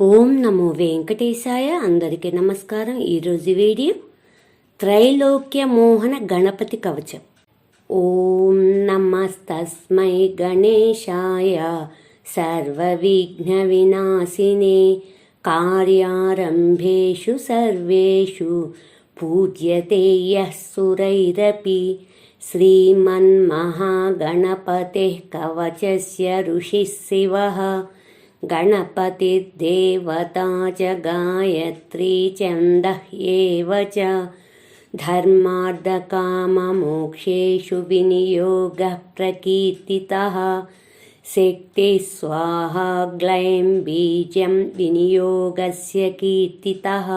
ఓం నమో వెంకటేశాయ. అందరికీ నమస్కారం. ఈరోజు వీడియో త్రైలోక్య మోహన గణపతి కవచం. ఓం నమస్తస్మై గణేశాయ. సర్వవిఘ్న వినాశినే కార్యారంభేషు సర్వేషు. పూజ్యతే సురైరపి. శ్రీమన్మహాగణపతే కవచస్య ఋషిశివ. శివ गणपतिर्देवता च गायत्री छन्दः एव च धर्मार्धकाममोक्षेषु विनियोगः प्रकीर्तितः। शक्तिः स्वाहा ग्लैं बीजं विनियोगस्य कीर्तितः।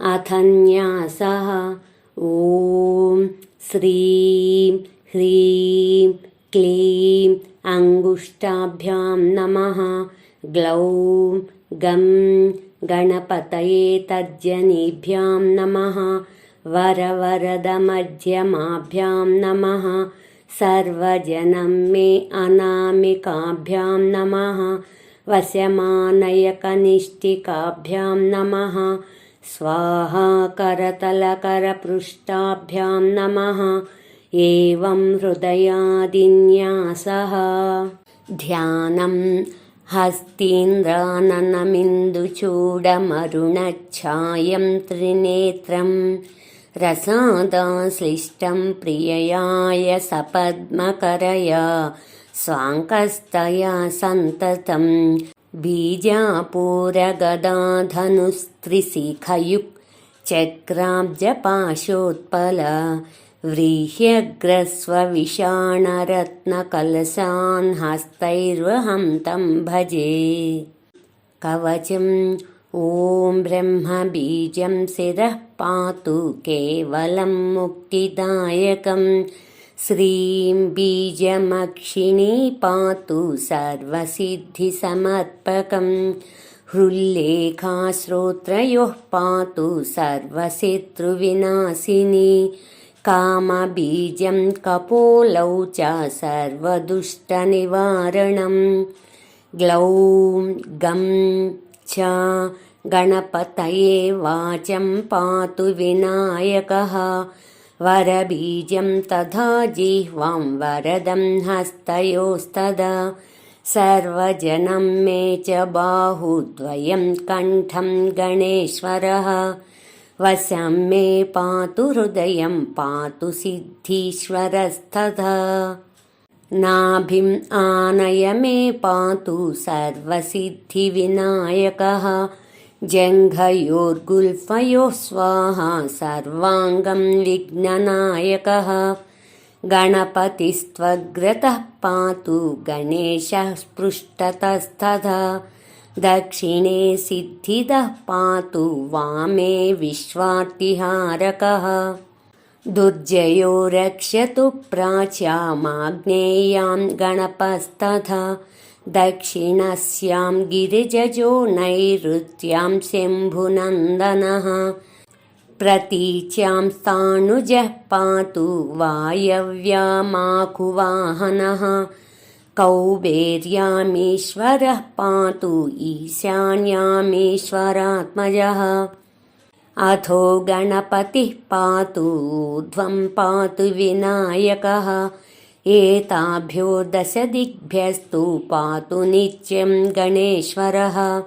अथ न्यासः। ॐ श्रीं ह्रीं क्लीं अङ्गुष्ठाभ्यां नमः। ग्लौं गं गणपतये तर्जनीभ्यां नमः। वरवरदमध्यमाभ्यां नमः। सर्वजनं मे अनामिकाभ्यां नमः। वस्यमानयकनिष्ठिकाभ्यां नमः। स्वाहा करतलकरपृष्ठाभ्यां नमः एवं हृदयादिन्यासः ध्यानं हस्तीन्द्राननमिन्दुचूडमरुणच्छायं त्रिनेत्रं रसादाश्लिष्टं प्रिययाय सपद्मकरया स्वाङ्कस्तया सन्ततं बीजापूरगदाधनुस्त्रिशिखयुक् चक्राब्जपाशोत्पल व्रीह्यग्रस्वविषाणरत्नकलशान् हस्तैर्वहं तं भजे। कवचम् ॐ ब्रह्मबीजं शिरः पातु केवलं मुक्तिदायकं। श्रीं बीजमक्षिणी पातु सर्वसिद्धिसमर्पकं। हृल्लेखाश्रोत्रयोः पातु सर्वशत्रुविनाशिनी कामबीजं कपोलौ च सर्वदुष्टनिवारणं। ग्लौं गं च गणपतये वाचं पातु विनायकः। वरबीजं तथा जिह्वां वरदं हस्तयोस्तदा। सर्वजनं मे च बाहुद्वयं कण्ठं गणेश्वरः वशं मे पातु हृदयं पातु सिद्धीश्वरस्तथा। नाभिम् आनय मे पातु सर्वसिद्धिविनायकः। जङ्घयोर्गुल्फयोः स्वाहा सर्वाङ्गं विघ्ननायकः। गणपतिस्त्वग्रतः पातु गणेशः स्पृष्टतस्तथा दक्षिणे सिद्धिदः पातु वामे विश्वार्तिहारकः दुर्जयो रक्षतु प्राच्यामाग्नेयां गणपस्तथा। दक्षिणस्यां गिरिजजो नैऋत्यां शम्भुनन्दनः। प्रतीच्यां स्थाणुजः पातु वायव्यामाकुवाहनः कौबेर्यामीश्वरः पातु ईशान्यामीश्वरात्मजः। अथो गणपतिः पातु ऊर्ध्वं पातु विनायकः। एताभ्यो दशदिग्भ्यस्तु पातु नित्यं गणेश्वरः।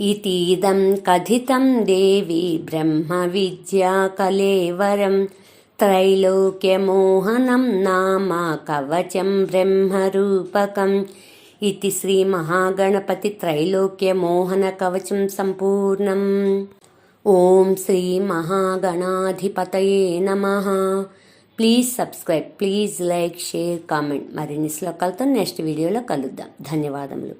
इतीदं कथितं देवी ब्रह्मविद्याकलेवरं त्रैलोक्यमोहनं नाम कवचं ब्रह्मरूपकम् इति श्रीमहागणपतित्रैलोक्यमोहनकवचं सम्पूर्णम् ॐ శ్రీమహాగణాధిపతయే నమ please subscribe please like share comment మరిన్ని శ్లోకాలతో నెక్స్ట్ వీడియోలో కలుద్దాం ధన్యవాదములు